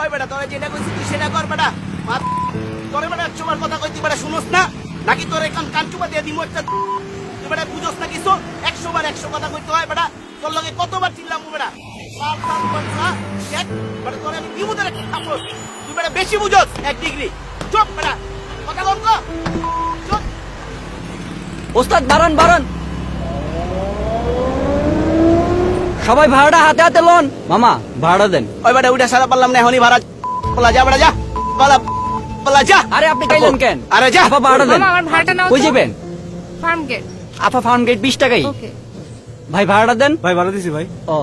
ওই বেটা, তোরা যেটা কইছিস তুই সেটা কর বেটা। তোরে বেটা একশো বার কথা কইতি বেটা শুনোস না? নাকি তোর এখন কান চুপা দিয়ে দিমু একটা তুই বেটা বুঝোস না কিছু? একশো বার একশো কথা কইতে হয় বেটা। তোর লগে কতবার চিল্লাম বেটা? বেটা, তোরে আমি তুই বেটা বেশি বুঝোস, এক ডিগ্রি। চুপ বেটা। কথা কম চুপ। ওস্তাদ, বাড়ান বাড়ান। সবাই ভাড়াটা হাতে হাতে লোন। মামা ভাড়া দেন। ওই বেটা উঠে সারা পারলাম না এখনই ভাড়া। বলা যা বেটা যা। বলা বলা যা। আরে আপনি গাইলেন কেন? আরে যা। আপা ভাড়া দেন। মামা আমার ভাড়াটা নাও কই যাবেন? Farm gate. আপা ফার্ম গেট বিশ টাকাই। ভাই ভাড়াটা দেন। ভাই ভাড়া দিছি ভাই। ও।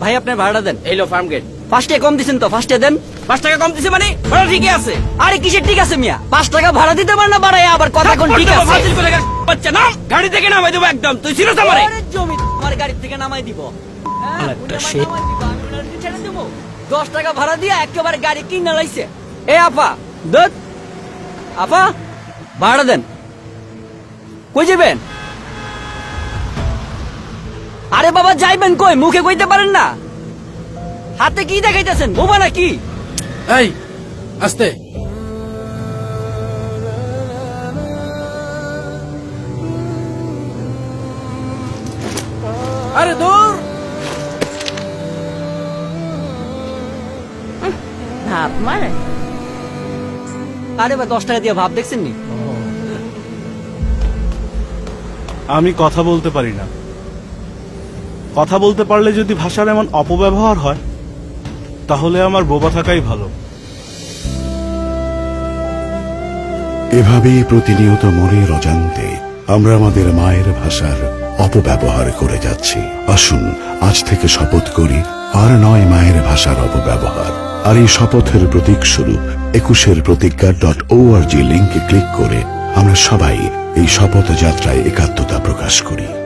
ভাই আপনার ভাড়াটা দেন। এই লো ফার্ম গেট। ফার্স্টে কম দিছেন তো ফার্স্টে দেন। পাঁচ টাকা কম দিছে মানে ভাড়া ঠিকই আছে। আরে কিসের ঠিক আছে মিয়া? পাঁচ টাকা ভাড়া দিতে পারেন না বাড়াই আবার কথা কোন ঠিক আছে। বাচ্চা নাম। গাড়ি থেকে নামাই দেবো একদম তুই ছিল তো আমারে জমি আমার গাড়ি থেকে নামাই দিব। হ্যাঁ। দশ টাকা ভাড়া দিয়ে একেবারে গাড়ি কিনে লাইছে। এ আপা দেখ আপা ভাড়া দেন। কই যাবেন? আরে বাবা যাইবেন কই? মুখে কইতে পারেন না। হাতে কি দেখাইতেছেন? বোবা নাকি? এই আস্তে। আরে দূর। ভাব মারে আরে বা দশ টাকা দিয়ে ভাব দেখছেন নি? আমি কথা বলতে পারি না। কথা বলতে পারলে যদি ভাষার এমন অপব্যবহার হয় তাহলে আমার বোবা থাকাই ভালো। এভাবেই প্রতিনিয়ত মনের অজান্তে আমরা আমাদের মায়ের ভাষার অপব্যবহার করে যাচ্ছি। আসুন, আজ থেকে শপথ করি, আর নয় মায়ের ভাষার অপব্যবহার। আর এই শপথের প্রতীক স্বরূপ একুশের প্রতিজ্ঞা ডট ও লিঙ্কে ক্লিক করে আমরা সবাই এই শপথ যাত্রায় একাত্মতা প্রকাশ করি।